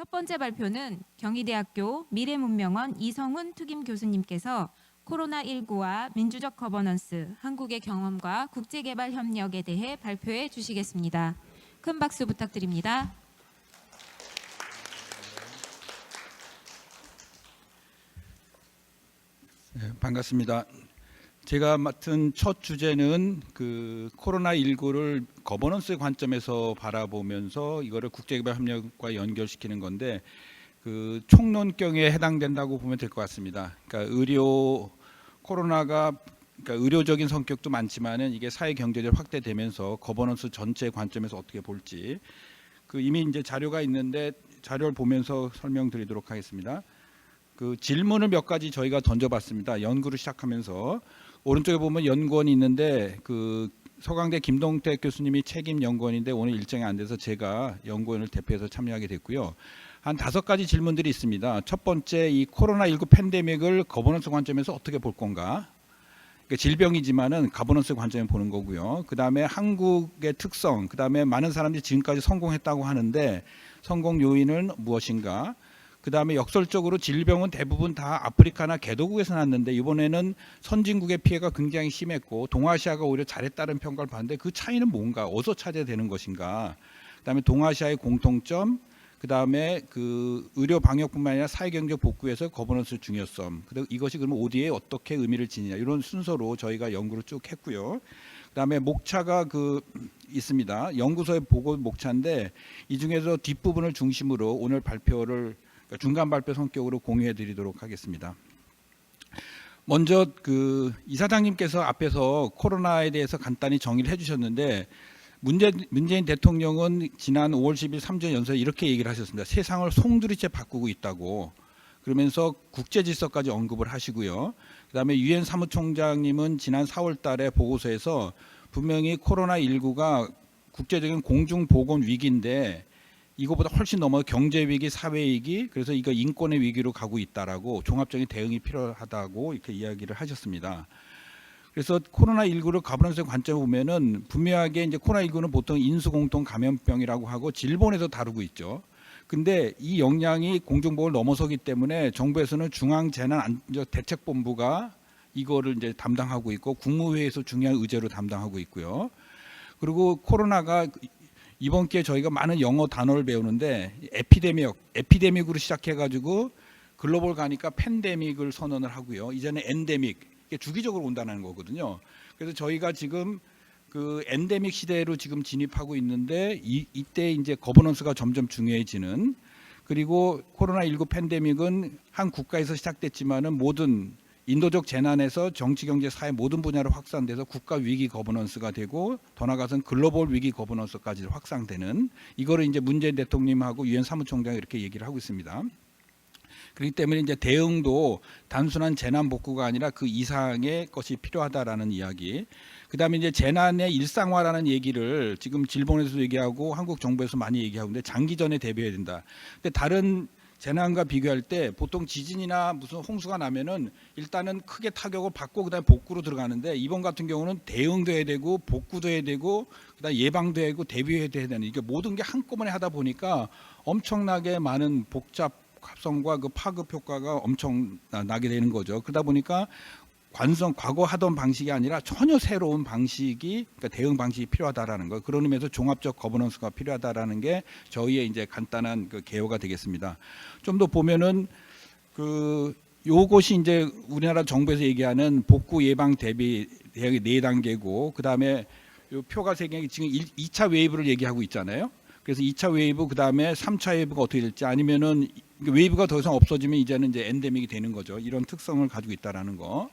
첫 번째 발표는 경희대학교 미래문명원 이성훈 특임 교수님께서 코로나19와 민주적 거버넌스, 한국의 경험과 국제개발 협력에 대해 발표해 주시겠습니다. 큰 박수 부탁드립니다. 네, 반갑습니다. 제가 맡은 첫 주제는 그 코로나 19를 거버넌스 관점에서 바라보면서 이거를 국제개발 협력과 연결시키는 건데 그 총론경에 해당된다고 보면 될 것 같습니다. 그러니까 의료 코로나가 그러니까 의료적인 성격도 많지만은 이게 사회 경제적 확대되면서 거버넌스 전체 관점에서 어떻게 볼지 그 이미 이제 자료가 있는데 자료를 보면서 설명드리도록 하겠습니다. 그 질문을 몇 가지 저희가 던져봤습니다. 연구를 시작하면서 오른쪽에 보면 연구원이 있는데 그 서강대 김동택 교수님이 책임 연구원인데 오늘 일정이 안 돼서 제가 연구원을 대표해서 참여하게 됐고요. 한 다섯 가지 질문들이 있습니다. 첫 번째 이 코로나19 팬데믹을 거버넌스 관점에서 어떻게 볼 건가? 그러니까 질병이지만은 가버넌스 관점에 보는 거고요. 그 다음에 한국의 특성, 그 다음에 많은 사람들이 지금까지 성공했다고 하는데 성공 요인은 무엇인가? 그 다음에 역설적으로 질병은 대부분 다 아프리카나 개도국에서 났는데 이번에는 선진국의 피해가 굉장히 심했고 동아시아가 오히려 잘했다는 평가를 받는데 그 차이는 뭔가? 어디서 찾아야 되는 것인가? 그 다음에 동아시아의 공통점, 그 다음에 그 의료 방역뿐만 아니라 사회 경제 복구에서 거버넌스 중요성. 그리고 이것이 그러면 어디에 어떻게 의미를 지니냐 이런 순서로 저희가 연구를 쭉 했고요. 그다음에 목차가 그 있습니다. 연구소의 보고 목차인데 이 중에서 뒷부분을 중심으로 오늘 발표를 그러니까 중간 발표 성격으로 공유해 드리도록 하겠습니다. 먼저 그 이사장님께서 앞에서 코로나에 대해서 간단히 정의를 해주셨는데 문재, 문재인 대통령은 지난 5월 10일 3주 연설에 이렇게 얘기를 하셨습니다. 세상을 송두리째 바꾸고 있다고 그러면서 국제 질서까지 언급을 하시고요. 그다음에 유엔 사무총장님은 지난 4월 달에 보고서에서 분명히 코로나 19가 국제적인 공중 보건 위기인데 이거보다 훨씬 넘어 경제 위기, 사회 위기, 그래서 이거 인권의 위기로 가고 있다라고 종합적인 대응이 필요하다고 이렇게 이야기를 하셨습니다. 그래서 코로나 19를 가버넌스 관점에 보면은 분명하게 이제 코로나 19는 보통 인수공통 감염병이라고 하고 질본에서 다루고 있죠. 근데 이 역량이 공중보건을 넘어서기 때문에 정부에서는 중앙 재난안전대책 본부가 이거를 이제 담당하고 있고 국무회의에서 중요한 의제로 담당하고 있고요. 그리고 코로나가 이번 기회에 저희가 많은 영어 단어를 배우는데 에피데믹, 에피데믹으로 시작해가지고 글로벌 가니까 팬데믹을 선언을 하고요. 이제는 엔데믹, 이게 주기적으로 온다는 거거든요. 그래서 저희가 지금 그 엔데믹 시대로 지금 진입하고 있는데 이, 이때 이제 거버넌스가 점점 중요해지는 그리고 코로나 19 팬데믹은 한 국가에서 시작됐지만은 모든 인도적 재난에서 정치, 경제, 사회 모든 분야로 확산돼서 국가 위기 거버넌스가 되고 더 나아가서는 글로벌 위기 거버넌스까지 확산되는 이거를 이제 문재인 대통령하고 유엔 사무총장이 이렇게 얘기를 하고 있습니다. 그렇기 때문에 이제 대응도 단순한 재난 복구가 아니라 그 이상의 것이 필요하다라는 이야기. 그다음에 이제 재난의 일상화라는 얘기를 지금 질본에서도 얘기하고 한국 정부에서 많이 얘기하고 있는데 장기전에 대비해야 된다. 근데 다른 재난과 비교할 때 보통 지진이나 무슨 홍수가 나면은 일단은 크게 타격을 받고 그다음에 복구로 들어가는데 이번 같은 경우는 대응도 해야 되고 복구도 해야 되고 그다음 에 예방도 해야 되고 대비해야 되는 이게 모든 게 한꺼번에 하다 보니까 엄청나게 많은 복잡 합성과 그 파급 효과가 엄청 나게 되는 거죠. 그러다 보니까 관성 과거 하던 방식이 아니라 전혀 새로운 방식이 그러니까 대응 방식이 필요하다라는 거. 그런 의미에서 종합적 거버넌스가 필요하다라는 게 저희의 이제 간단한 그 개요가 되겠습니다. 좀 더 보면은 그 요것이 이제 우리나라 정부에서 얘기하는 복구 예방 대비 대응이 네 단계고 그 다음에 요 표가 세 개 지금 1, 2차 웨이브를 얘기하고 있잖아요. 그래서 2차 웨이브 그 다음에 3차 웨이브가 어떻게 될지 아니면은 웨이브가 더 이상 없어지면 이제는 이제 엔데믹이 되는 거죠. 이런 특성을 가지고 있다라는 거.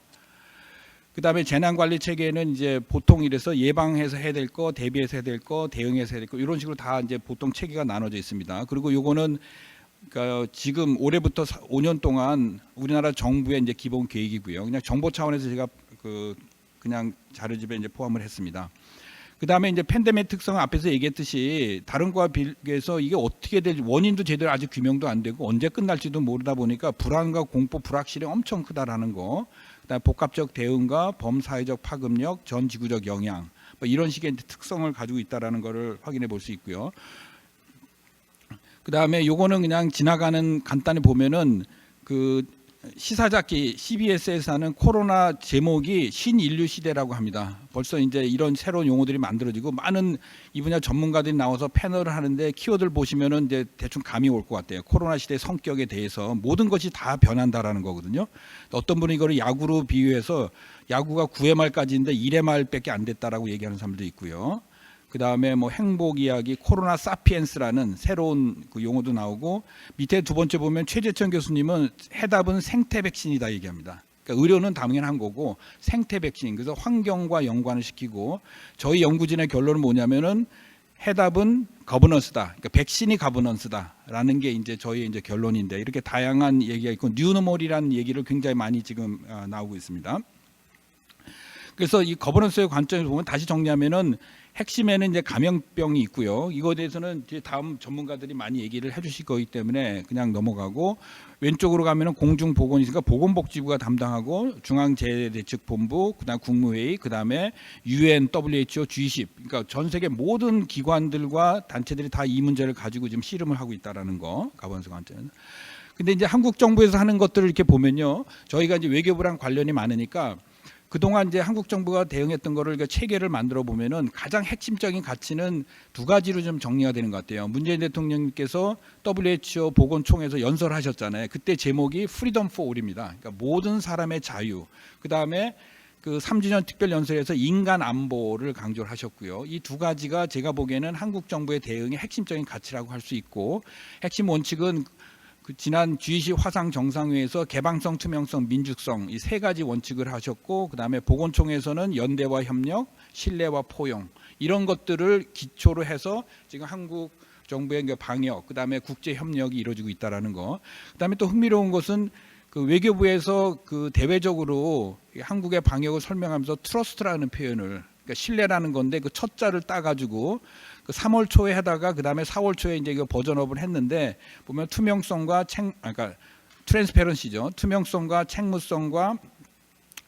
그다음에 재난 관리 체계는 이제 보통 이래서 예방해서 해야 될 거, 대비해서 해야 될 거, 대응해서 해야 될 거 이런 식으로 다 이제 보통 체계가 나눠져 있습니다. 그리고 요거는 그러니까 지금 올해부터 5년 동안 우리나라 정부의 이제 기본 계획이고요. 그냥 정보 차원에서 제가 그 그냥 자료집에 이제 포함을 했습니다. 그다음에 이제 팬데믹 특성은 앞에서 얘기했듯이 다른 거와 비교해서 이게 어떻게 될지 원인도 제대로 아직 규명도 안 되고 언제 끝날지도 모르다 보니까 불안과 공포 불확실이 엄청 크다라는 거. 그다음 복합적 대응과 범사회적 파급력, 전 지구적 영향 뭐 이런 식의 특성을 가지고 있다라는 것을 확인해 볼 수 있고요. 그다음에 요거는 그냥 지나가는 간단히 보면은 그 시사잡기 CBS에서 하는 코로나 제목이 신인류 시대라고 합니다. 벌써 이제 이런 새로운 용어들이 만들어지고 많은 이 분야 전문가들이 나와서 패널을 하는데 키워드를 보시면은 이제 대충 감이 올 것 같아요. 코로나 시대 성격에 대해서 모든 것이 다 변한다라는 거거든요. 어떤 분이 이거를 야구로 비유해서 야구가 9회 말까지인데 1회 말밖에 안 됐다라고 얘기하는 사람도 있고요. 그 다음에 뭐 행복 이야기, 코로나 사피엔스라는 새로운 그 용어도 나오고 밑에 두 번째 보면 최재천 교수님은 해답은 생태 백신이다 얘기합니다. 그러니까 의료는 당연한 거고 생태 백신 그래서 환경과 연관을 시키고 저희 연구진의 결론은 뭐냐면은 해답은 거버넌스다. 그러니까 백신이 거버넌스다라는 게 이제 저희 이제 결론인데 이렇게 다양한 얘기가 있고 뉴노멀이라는 얘기를 굉장히 많이 지금 아, 나오고 있습니다. 그래서 이 거버넌스의 관점에서 보면 다시 정리하면은 핵심에는 이제 감염병이 있고요. 이거에 대해서는 이제 다음 전문가들이 많이 얘기를 해주실 거기 때문에 그냥 넘어가고 왼쪽으로 가면은 공중보건이 있으니까 보건복지부가 담당하고 중앙재해대책본부, 그다음 국무회의, 그다음에 UN, WHO, G10, 그러니까 전 세계 모든 기관들과 단체들이 다 이 문제를 가지고 지금 씨름을 하고 있다라는 거 가버넌스 관점에서. 근데 이제 한국 정부에서 하는 것들을 이렇게 보면요, 저희가 이제 외교부랑 관련이 많으니까 그동안 이제 한국 정부가 대응했던 거를 그 체계를 만들어 보면은 가장 핵심적인 가치는 두 가지로 좀 정리가 되는 것 같아요. 문재인 대통령님께서 WHO 보건총회에서 연설하셨잖아요. 그때 제목이 Freedom for All입니다. 그러니까 모든 사람의 자유. 그 다음에 그 3주년 특별 연설에서 인간 안보를 강조를 하셨고요. 이 두 가지가 제가 보기에는 한국 정부의 대응의 핵심적인 가치라고 할 수 있고 핵심 원칙은 그 지난 G20 화상 정상회에서 개방성, 투명성, 민주성 이 세 가지 원칙을 하셨고 그다음에 보건총회에서는 연대와 협력, 신뢰와 포용 이런 것들을 기초로 해서 지금 한국 정부의 그 방역 그다음에 국제 협력이 이루어지고 있다라는 거. 그다음에 또 흥미로운 것은 그 외교부에서 그 대외적으로 이 한국의 방역을 설명하면서 트러스트라는 표현을 그러니까 신뢰라는 건데 그 첫 자를 따가지고 그 3월 초에 하다가 그 다음에 4월 초에 이제 이거 버전업을 했는데 보면 투명성과 책, 아, 그러니까 트랜스페런시죠. 투명성과 책무성과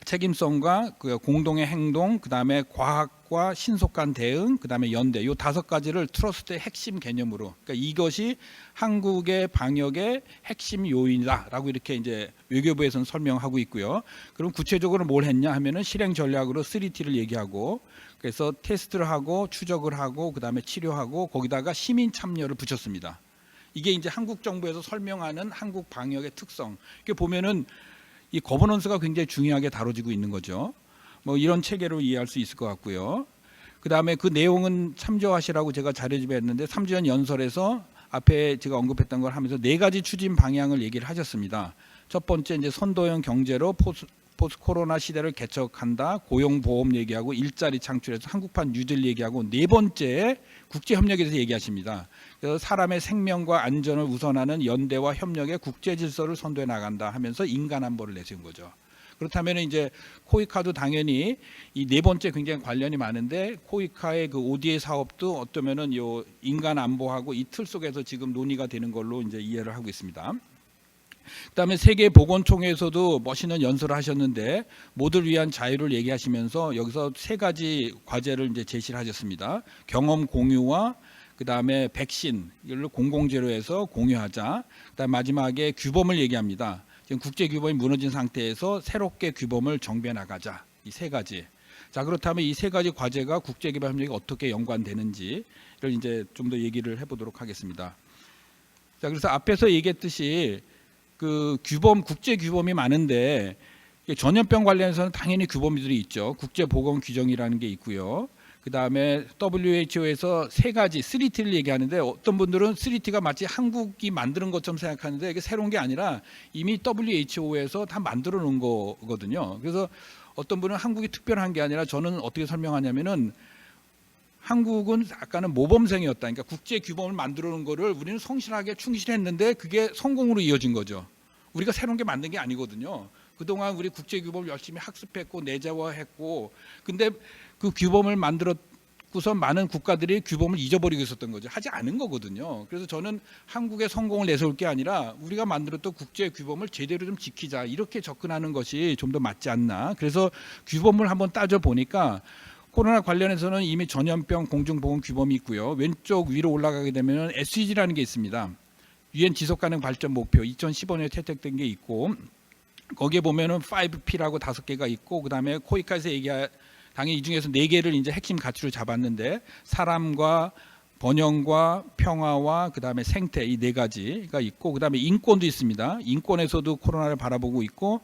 책임성과 그 공동의 행동, 그 다음에 과학 과 신속한 대응, 그 다음에 연대, 요 다섯 가지를 트러스트의 핵심 개념으로, 그러니까 이것이 한국의 방역의 핵심 요인이다라고 이렇게 이제 외교부에서는 설명하고 있고요. 그럼 구체적으로 뭘 했냐 하면은 실행 전략으로 3T를 얘기하고, 그래서 테스트를 하고 추적을 하고, 그 다음에 치료하고, 거기다가 시민 참여를 붙였습니다. 이게 이제 한국 정부에서 설명하는 한국 방역의 특성. 이렇게 보면은 이 거버넌스가 굉장히 중요하게 다뤄지고 있는 거죠. 뭐 이런 체계로 이해할 수 있을 것 같고요. 그 다음에 그 내용은 참조하시라고 제가 자료집에 했는데 3주년 연설에서 앞에 제가 언급했던 걸 하면서 네 가지 추진 방향을 얘기를 하셨습니다. 첫 번째 이제 선도형 경제로 포스, 포스 코로나 시대를 개척한다. 고용 보험 얘기하고 일자리 창출해서 한국판 뉴딜 얘기하고 네 번째 국제 협력에 대해서 얘기하십니다. 그래서 사람의 생명과 안전을 우선하는 연대와 협력의 국제 질서를 선도해 나간다 하면서 인간 안보를 내세운 거죠. 그렇다면 이제 코이카도 당연히 이 네 번째 굉장히 관련이 많은데 코이카의 그 ODA 사업도 어쩌면은 요 인간 안보하고 이 틀 속에서 지금 논의가 되는 걸로 이제 이해를 하고 있습니다. 그다음에 세계 보건총회에서도 멋있는 연설을 하셨는데 모두를 위한 자유를 얘기하시면서 여기서 세 가지 과제를 이제 제시를 하셨습니다. 경험 공유와 그다음에 백신 이걸로 공공재료에서 공유하자. 그다음 마지막에 규범을 얘기합니다. 지금 국제 규범이 무너진 상태에서 새롭게 규범을 정비해 나가자. 이 세 가지. 자 그렇다면 이 세 가지 과제가 국제 개발 협력이 어떻게 연관되는지를 이제 좀 더 얘기를 해보도록 하겠습니다. 자 그래서 앞에서 얘기했듯이 그 규범 국제 규범이 많은데 전염병 관련해서는 당연히 규범들이 있죠. 국제 보건 규정이라는 게 있고요. 그 다음에 WHO에서 세 가지 3T를 얘기하는데 어떤 분들은 3T가 마치 한국이 만드는 것처럼 생각하는데 이게 새로운 게 아니라 이미 WHO에서 다 만들어 놓은 거거든요. 그래서 어떤 분은 한국이 특별한 게 아니라 저는 어떻게 설명하냐면은 한국은 아까는 모범생이었다. 그러니까 국제 규범을 만들어 놓은 거를 우리는 성실하게 충실했는데 그게 성공으로 이어진 거죠. 우리가 새로운 게 만든 게 아니거든요. 그동안 우리 국제 규범을 열심히 학습했고 내재화했고 근데 그 규범을 만들었고서 많은 국가들이 규범을 잊어버리고 있었던 거죠. 하지 않은 거거든요. 그래서 저는 한국의 성공을 내세울 게 아니라 우리가 만들었던 국제 규범을 제대로 좀 지키자 이렇게 접근하는 것이 좀 더 맞지 않나. 그래서 규범을 한번 따져 보니까 코로나 관련해서는 이미 전염병 공중보건 규범이 있고요. 왼쪽 위로 올라가게 되면 SDG라는 게 있습니다. 유엔 지속 가능 발전 목표 2015년에 채택된 게 있고 거기에 보면은 5P라고 다섯 개가 있고 그다음에 코이카에서 얘기한 당연히 이 중에서 네 개를 이제 핵심 가치로 잡았는데 사람과 번영과 평화와 그다음에 생태 이 네 가지가 있고 그다음에 인권도 있습니다. 인권에서도 코로나를 바라보고 있고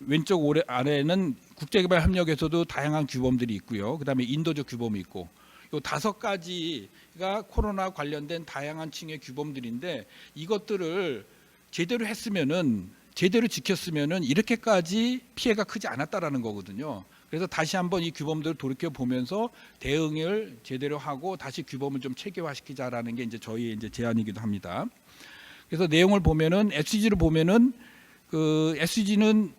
왼쪽 오래 아래는 국제개발 협력에서도 다양한 규범들이 있고요. 그다음에 인도적 규범이 있고 요 다섯 가지가 코로나 관련된 다양한 층의 규범들인데 이것들을 제대로 했으면은 제대로 지켰으면은 이렇게까지 피해가 크지 않았다라는 거거든요. 그래서 다시 한번 이 규범들을 돌이켜 보면서 대응을 제대로 하고 다시 규범을 좀 체계화시키자라는 게 이제 저희의 이제 제안이기도 합니다. 그래서 내용을 보면은 SDG를 보면은 그 SDG는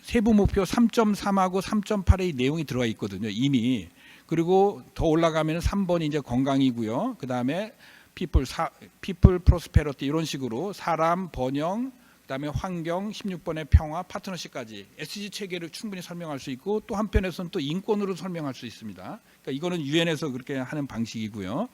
세부 목표 3.3하고 3.8의 내용이 들어가 있거든요. 이미 그리고 더 올라가면 3번이 이제 건강이고요. 그 다음에 people 사 people prosperity 이런 식으로 사람 번영 그다음에 환경 16번의 평화 파트너십까지 SG 체계를 충분히 설명할 수 있고 또 한편에서는 또 인권으로 설명할 수 있습니다. 그러니까 이거는 유엔에서 그렇게 하는 방식이고요.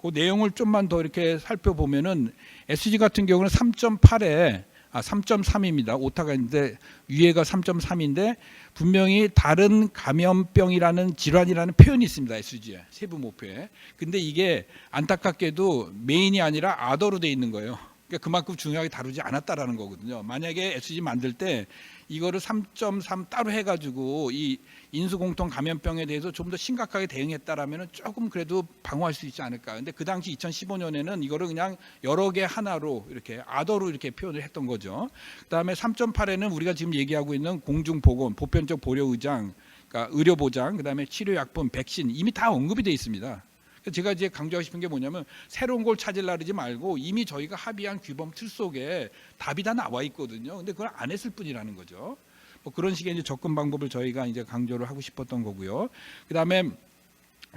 그 내용을 좀만 더 이렇게 살펴보면은 SG 같은 경우는 3.8에 아 3.3입니다. 오타가 있는데 위에가 3.3인데 분명히 다른 감염병이라는 질환이라는 표현이 있습니다. SG에 세부 목표에. 근데 이게 안타깝게도 메인이 아니라 아더로 돼 있는 거예요. 그러니까 그만큼 중요하게 다루지 않았다라는 거거든요. 만약에 SG 만들 때 이거를 3.3 따로 해가지고 이 인수공통 감염병에 대해서 좀 더 심각하게 대응했다라면 조금 그래도 방어할 수 있지 않을까. 근데 그 당시 2015년에는 이거를 그냥 여러 개 하나로 이렇게 아더로 이렇게 표현을 했던 거죠. 그다음에 3.8에는 우리가 지금 얘기하고 있는 공중보건, 보편적 보료의장, 그러니까 의료 보장, 그다음에 치료 약품, 백신 이미 다 언급이 돼 있습니다. 제가 이제 강조하고 싶은 게 뭐냐면 새로운 걸 찾으려 그러지 말고 이미 저희가 합의한 규범 틀 속에 답이 다 나와 있거든요. 근데 그걸 안 했을 뿐이라는 거죠. 뭐 그런 식의 이제 접근 방법을 저희가 이제 강조를 하고 싶었던 거고요. 그다음에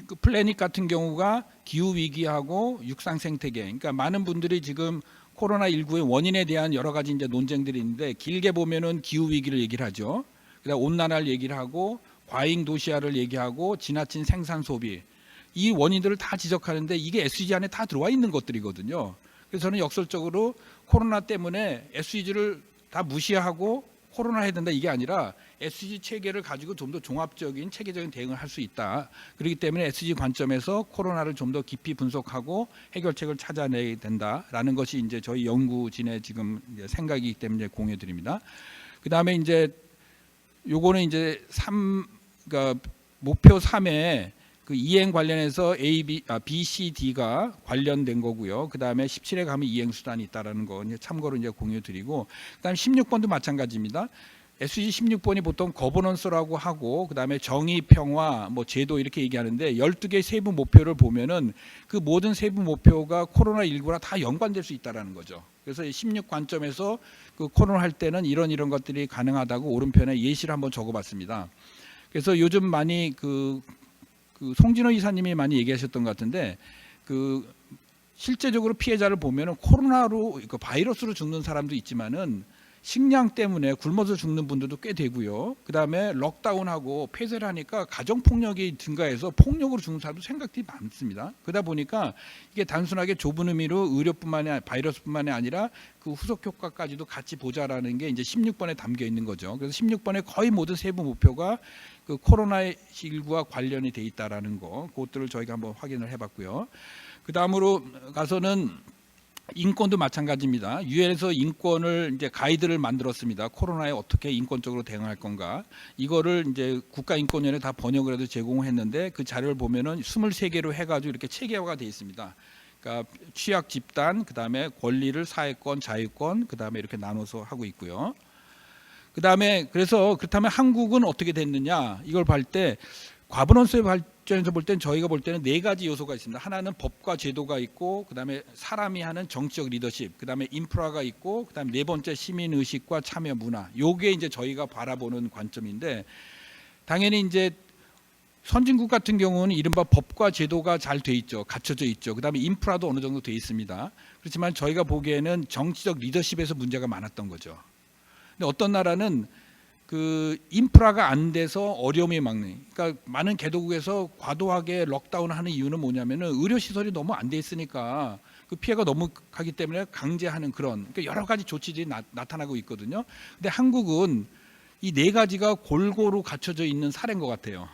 그 플래닛 같은 경우가 기후 위기하고 육상 생태계. 그러니까 많은 분들이 지금 코로나 19의 원인에 대한 여러 가지 이제 논쟁들이 있는데 길게 보면은 기후 위기를 얘기를 하죠. 그다음 온난화를 얘기를 하고 과잉 도시화를 얘기하고 지나친 생산 소비. 이 원인들을 다 지적하는데 이게 SDG 안에 다 들어와 있는 것들이거든요. 그래서 저는 역설적으로 코로나 때문에 SDG를 다 무시하고 코로나 해야 된다 이게 아니라 SDG 체계를 가지고 좀 더 종합적인 체계적인 대응을 할 수 있다. 그렇기 때문에 SDG 관점에서 코로나를 좀 더 깊이 분석하고 해결책을 찾아내야 된다라는 것이 이제 저희 연구진의 지금 생각이기 때문에 공유해 드립니다. 그다음에 이제 요거는 이제 3 그러니까 목표 3에 그 이행 관련해서 A, B, 아, B, C, D가 관련된 거고요. 그 다음에 17에 가면 이행 수단이 있다라는 거 이제 참고로 이제 공유 드리고, 그다음 16번도 마찬가지입니다. SG 16번이 보통 거버넌스라고 하고 그다음에 정의, 평화, 뭐 제도 이렇게 얘기하는데 12개 세부 목표를 보면은 그 모든 세부 목표가 코로나 19랑 다 연관될 수 있다라는 거죠. 그래서 16 관점에서 그 코로나 할 때는 이런 이런 것들이 가능하다고 오른편에 예시를 한번 적어 봤습니다. 그래서 요즘 많이 그, 그 송진호 이사님이 많이 얘기하셨던 것 같은데 그 실제적으로 피해자를 보면은 코로나로 그 바이러스로 죽는 사람도 있지만은 식량 때문에 굶어서 죽는 분들도 꽤 되고요. 그다음에 럭다운하고 폐쇄를 하니까 가정 폭력이 증가해서 폭력으로 죽는 사람도 생각들이 많습니다. 그러다 보니까 이게 단순하게 좁은 의미로 의료뿐만이 아니라 바이러스뿐만이 아니라 그 후속 효과까지도 같이 보자라는 게 이제 16번에 담겨 있는 거죠. 그래서 16번에 거의 모든 세부 목표가 그 코로나 19와 관련이 돼 있다라는 거, 그것들을 저희가 한번 확인을 해봤고요. 그 다음으로 가서는 인권도 마찬가지입니다. 유엔에서 인권을 이제 가이드를 만들었습니다. 코로나에 어떻게 인권적으로 대응할 건가. 이거를 이제 국가인권위원회 다 번역을 해서 제공했는데 그 자료를 보면은 23개로 해 가지고 이렇게 체계화가 되어 있습니다. 그러니까 취약 집단, 그 다음에 권리를 사회권, 자유권, 그 다음에 이렇게 나눠서 하고 있고요. 그 다음에 그래서 그렇다면 한국은 어떻게 됐느냐 이걸 볼 때 과분원수의 발전에서 볼 때는 저희가 볼 때는 네 가지 요소가 있습니다. 하나는 법과 제도가 있고 그다음에 사람이 하는 정치적 리더십, 그다음에 인프라가 있고 그다음에 네 번째 시민 의식과 참여 문화. 요게 이제 저희가 바라보는 관점인데 당연히 이제 선진국 같은 경우는 이른바 법과 제도가 잘 돼 있죠. 갖춰져 있죠. 그다음에 인프라도 어느 정도 돼 있습니다. 그렇지만 저희가 보기에는 정치적 리더십에서 문제가 많았던 거죠. 근데 어떤 나라는 그 인프라가 안 돼서 어려움이 막는. 그러니까 많은 개도국에서 과도하게 럭다운하는 이유는 뭐냐면은 의료 시설이 너무 안 돼 있으니까 그 피해가 너무 가기 때문에 강제하는 그런 그러니까 여러 가지 조치들이 나, 나타나고 있거든요. 근데 한국은 이 네 가지가 골고루 갖춰져 있는 사례인 것 같아요.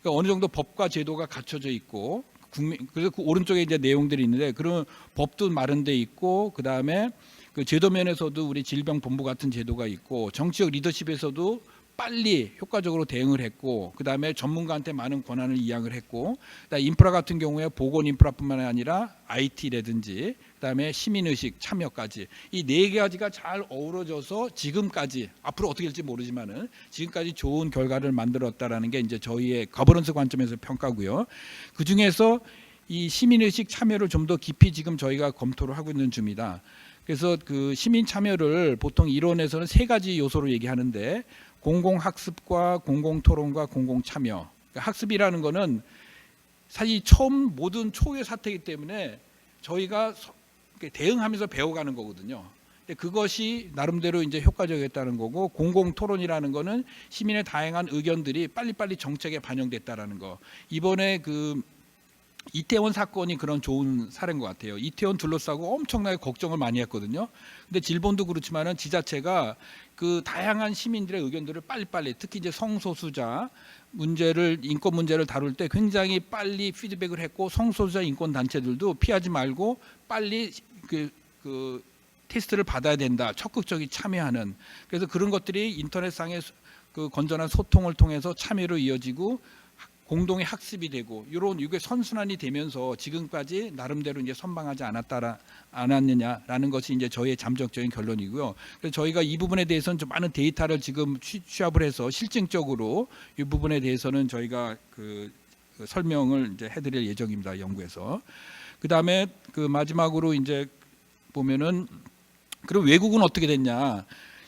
그러니까 어느 정도 법과 제도가 갖춰져 있고 국민 그래서 그 오른쪽에 이제 내용들이 있는데 그런 법도 마련돼 있고 그 다음에 그 제도 면에서도 우리 질병본부 같은 제도가 있고 정치적 리더십에서도 빨리 효과적으로 대응을 했고 그 다음에 전문가한테 많은 권한을 이양을 했고 그다음에 인프라 같은 경우에 보건 인프라뿐만 아니라 IT라든지 그다음에 시민 의식 참여까지 이 네 가지가 잘 어우러져서 지금까지 앞으로 어떻게 될지 모르지만은 지금까지 좋은 결과를 만들었다라는 게 이제 저희의 가버넌스 관점에서 평가고요. 그 중에서 이 시민의식 참여를 좀 더 깊이 지금 저희가 검토를 하고 있는 중입니다. 그래서 그 시민 참여를 보통 이론에서는 세 가지 요소로 얘기하는데 공공 학습과 공공 토론과 공공 참여. 그러니까 학습이라는 거는 사실 처음 모든 초유의 사태이기 때문에 저희가 대응하면서 배워가는 거거든요. 근데 그것이 나름대로 이제 효과적이었다는 거고 공공 토론이라는 거는 시민의 다양한 의견들이 빨리빨리 정책에 반영됐다라는 거. 이번에 그 이태원 사건이 그런 좋은 사례인 것 같아요. 이태원 둘러싸고 엄청나게 걱정을 많이 했거든요. 근데 질본도 그렇지만은 지자체가 그 다양한 시민들의 의견들을 빨리빨리 특히 이제 성소수자 문제를 인권 문제를 다룰 때 굉장히 빨리 피드백을 했고 성소수자 인권 단체들도 피하지 말고 빨리 그, 그 테스트를 받아야 된다. 적극적인 참여하는 그래서 그런 것들이 인터넷상의 그 건전한 소통을 통해서 참여로 이어지고 공동의 학습이 되고 이런 이게 선순환이 되면서 지금까지 나름대로 이제 선방하지 않았다라 않았느냐라는 것이 이제 저희의 잠정적인 결론이고요. 그래서 저희가 이 부분에 대해서는 좀 많은 데이터를 지금 취- 취합을 해서 실증적으로 이 부분에 대해서는 저희가 그, 그 설명을 이제 해드릴 예정입니다. 연구에서 그 다음에 그 마지막으로 이제 보면은 그럼 외국은 어떻게 됐냐?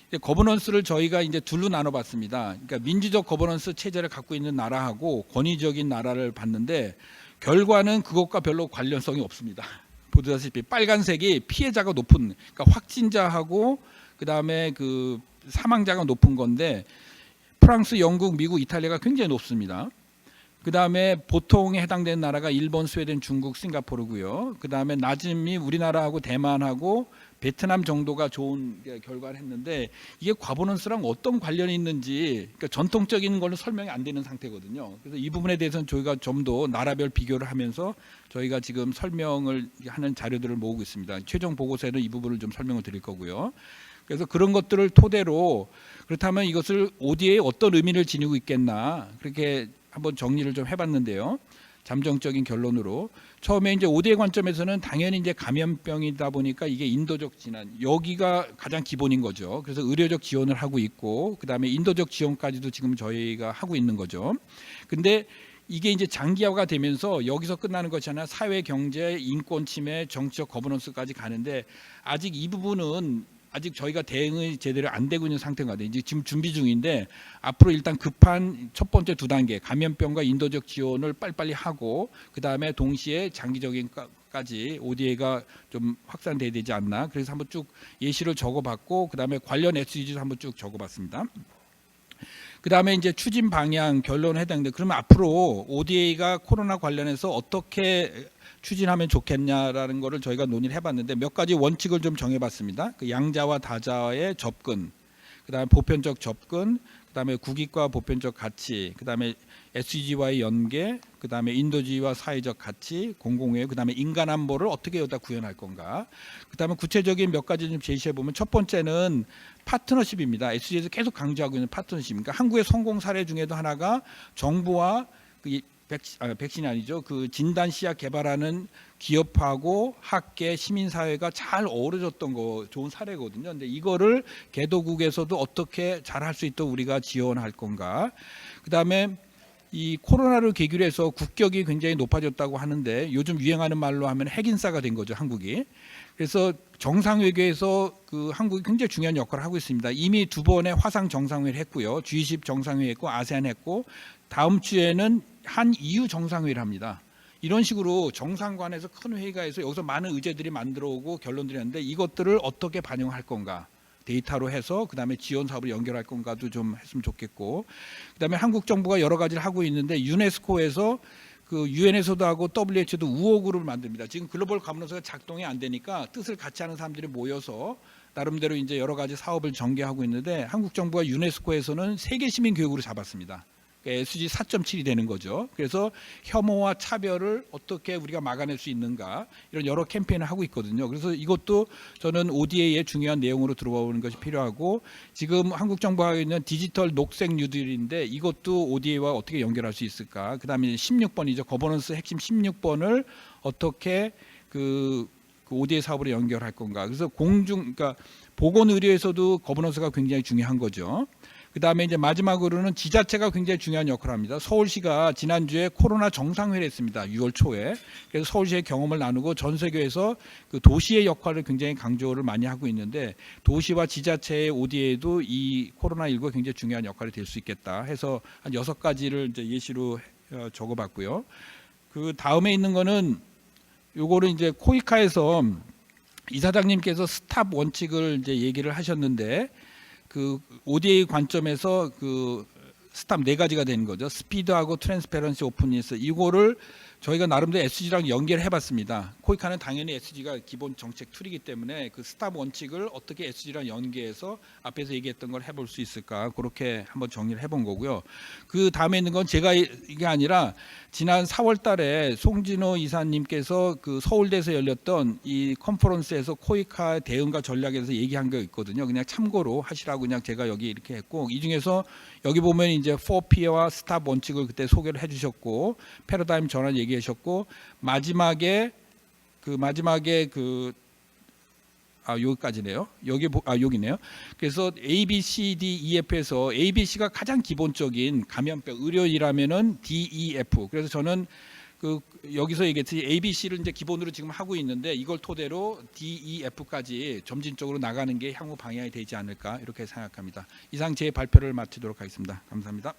이제 거버넌스를 저희가 이제 둘로 나눠봤습니다. 그러니까 민주적 거버넌스 체제를 갖고 있는 나라하고 권위적인 나라를 봤는데 결과는 그것과 별로 관련성이 없습니다. 보다시피 빨간색이 피해자가 높은, 그러니까 확진자하고 그 다음에 그 사망자가 높은 건데 프랑스, 영국, 미국, 이탈리아가 굉장히 높습니다. 그 다음에 보통에 해당되는 나라가 일본, 스웨덴, 중국, 싱가포르고요. 그 다음에 낮음이 우리나라하고 대만하고 베트남 정도가 좋은 게 결과를 했는데 이게 과보넌스랑 어떤 관련이 있는지 그러니까 전통적인 걸로 설명이 안 되는 상태거든요. 그래서 이 부분에 대해서는 저희가 좀 더 나라별 비교를 하면서 저희가 지금 설명을 하는 자료들을 모으고 있습니다. 최종 보고서에는 이 부분을 좀 설명을 드릴 거고요. 그래서 그런 것들을 토대로 그렇다면 이것을 ODA에 어떤 의미를 지니고 있겠나 그렇게 한번 정리를 좀 해봤는데요. 잠정적인 결론으로 처음에 이제 ODA 관점에서는 당연히 이제 감염병이다 보니까 이게 인도적 진환 여기가 가장 기본인 거죠. 그래서 의료적 지원을 하고 있고 그다음에 인도적 지원까지도 지금 저희가 하고 있는 거죠. 근데 이게 이제 장기화가 되면서 여기서 끝나는 것이 아니라 사회, 경제, 인권 침해, 정치적 거버넌스까지 가는데 아직 이 부분은 아직 저희가 대응이 제대로 안 되고 있는 상태인 것 같아요. 이제 지금 준비 중인데 앞으로 일단 급한 첫 번째 두 단계 감염병과 인도적 지원을 빨리빨리 하고 그 다음에 동시에 장기적인 까지 ODA가 좀 확산돼야 되지 않나. 그래서 한번 쭉 예시를 적어봤고 그 다음에 관련 SDG도 한번 쭉 적어봤습니다. 그 다음에 이제 추진 방향 결론에 해당돼. 그러면 앞으로 ODA가 코로나 관련해서 어떻게 추진하면 좋겠냐라는 거를 저희가 논의를 해봤는데 몇 가지 원칙을 좀 정해봤습니다. 그 양자와 다자의 접근, 그다음에 보편적 접근, 그다음에 국익과 보편적 가치, 그다음에 SDG와의 연계, 그다음에 인도주의와 사회적 가치, 공공의회, 그다음에 인간 안보를 어떻게 여기다 구현할 건가. 그다음에 구체적인 몇 가지 좀 제시해 보면 첫 번째는 파트너십입니다. SDG에서 계속 강조하고 있는 파트너십. 그러니까 한국의 성공 사례 중에도 하나가 정부와 그 이- 백신, 아, 백신이 아니죠. 그 진단 씨앗 개발하는 기업하고 학계 시민사회가 잘 어우러졌던 거 좋은 사례거든요. 근데 이거를 개도국에서도 어떻게 잘 할 수 있도록 우리가 지원할 건가. 그 다음에 이 코로나를 계기로 해서 국격이 굉장히 높아졌다고 하는데 요즘 유행하는 말로 하면 핵인싸가 된 거죠 한국이. 그래서 정상 외교에서 그 한국이 굉장히 중요한 역할을 하고 있습니다. 이미 두 번의 화상 정상회의를 했고요. G20 정상회의 했고 아세안 했고 다음 주에는 한 EU 정상회의를 합니다. 이런 식으로 정상관에서 큰 회의가 해서 여기서 많은 의제들이 만들어 오고 결론들이 있는데 이것들을 어떻게 반영할 건가 데이터로 해서 그다음에 지원 사업을 연결할 건가도 좀 했으면 좋겠고 그다음에 한국 정부가 여러 가지를 하고 있는데 유네스코에서 그 유엔에서도 하고 WHO도 우호 그룹을 만듭니다. 지금 글로벌 가버넌스가 작동이 안 되니까 뜻을 같이 하는 사람들이 모여서 나름대로 이제 여러 가지 사업을 전개하고 있는데 한국 정부가 유네스코에서는 세계 시민 교육으로 잡았습니다. SG 4.7이 되는 거죠. 그래서 혐오와 차별을 어떻게 우리가 막아낼 수 있는가 이런 여러 캠페인을 하고 있거든요. 그래서 이것도 저는 ODA의 중요한 내용으로 들어오는 것이 필요하고 지금 한국 정부가 있는 디지털 녹색 뉴딜인데 이것도 ODA와 어떻게 연결할 수 있을까? 그다음에 16번이죠. 거버넌스 핵심 16번을 어떻게 그, 그 ODA 사업으로 연결할 건가? 그래서 공중 그러니까 보건 의료에서도 거버넌스가 굉장히 중요한 거죠. 그 다음에 이제 마지막으로는 지자체가 굉장히 중요한 역할을 합니다. 서울시가 지난주에 코로나 정상회를 했습니다. 6월 초에. 그래서 서울시의 경험을 나누고 전 세계에서 그 도시의 역할을 굉장히 강조를 많이 하고 있는데 도시와 지자체의 ODA도 이 코로나19가 굉장히 중요한 역할이 될 수 있겠다 해서 한 여섯 가지를 이제 예시로 어, 적어봤고요. 그 다음에 있는 거는 요거를 이제 코이카에서 이사장님께서 스탑 원칙을 이제 얘기를 하셨는데 그 ODA 관점에서 그 스탑 네 가지가 되는 거죠. 스피드하고 트랜스페런시 오픈니스 이거를 저희가 나름대로 SG랑 연결해 봤습니다. 코이카는 당연히 SG가 기본 정책 툴이기 때문에 그 스탑 원칙을 어떻게 SG랑 연계해서 앞에서 얘기했던 걸 해볼 수 있을까 그렇게 한번 정리를 해본 거고요. 그 다음에 있는 건 제가 이- 이게 아니라 지난 4월 달에 송진호 이사님께서 그 서울대에서 열렸던 이 컨퍼런스에서 코이카 대응과 전략에 대해서 얘기한 게 있거든요. 그냥 참고로 하시라고 그냥 제가 여기 이렇게 했고 이 중에서 여기 보면 이제 4P와 스탑 원칙을 그때 소개를 해주셨고 패러다임 전환 얘기 하셨고 마지막에 그 마지막에 그 아, 여기까지네요. 여기 보- 아 여기네요. 그래서 A, B, C, D, E, F에서 A, B, C가 가장 기본적인 감염병 의료이라면은 D, E, F. 그래서 저는 그 여기서 얘기했듯이 A, B, C를 이제 기본으로 지금 하고 있는데 이걸 토대로 D, E, F까지 점진적으로 나가는 게 향후 방향이 되지 않을까 이렇게 생각합니다. 이상 제 발표를 마치도록 하겠습니다. 감사합니다.